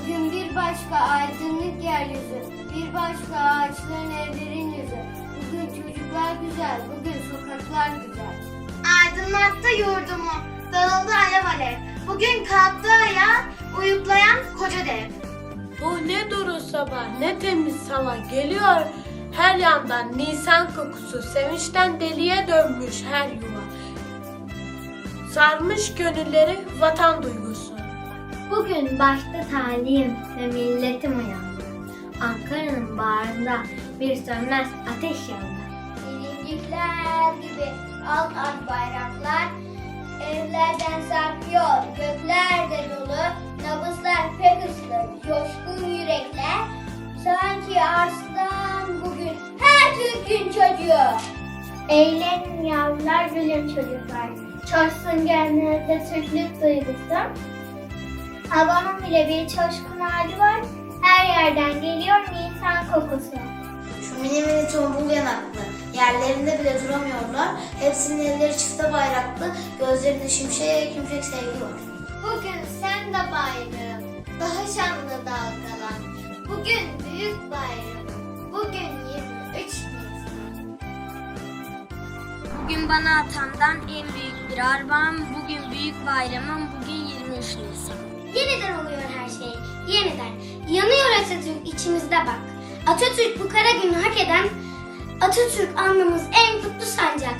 Bugün bir başka aydınlık yeryüzü, bir başka ağaçların evlerin yüzü. Bugün çocuklar güzel, bugün sokaklar güzel. Aydınlattı yurdumu, dağıldı alev alev. Bugün kalktı ayağa, uyuklayan koca dev. Bu ne duru sabah, ne temiz hava geliyor her yandan nisan kokusu, sevinçten deliye dönmüş her yuva. Sarmış gönülleri vatan duygusu. Bugün başta talihim ve milletim uyandı. Ankara'nın bağrında bir sönmez ateş yandı. Bilincikler gibi alt alt bayraklar evlerden sarkıyor. Gökler de dolu, nabızlar pek hızlı, coşkun yürekler. Sanki arslan bugün her Türk'ün çocuğu. Eğlenin yavrular gülün çocuklar. Coşsun gönlünüzde Türklük duygusu. Havanın bile bir coşkun hali var. Her yerden geliyor Nisan kokusu. Şu mini mini tombul yanaklı, yerlerinde bile duramıyorlar. Hepsinin elleri çifte bayraklı, gözlerinde şimşek şimşek sevgi var. Bugün sen de bayram, daha şanlı dalgalan. Bugün büyük bayram, bugün 23 Nisan. Bugün bana atamdan en büyük bir armağan, bugün büyük bayramım, bugün 23 Nisan. Yeniden oluyor her şey, yeniden. Yanıyor Atatürk içimizde bak. Atatürk bu kara günü hak eden, Atatürk anlamız en kutlu sancak.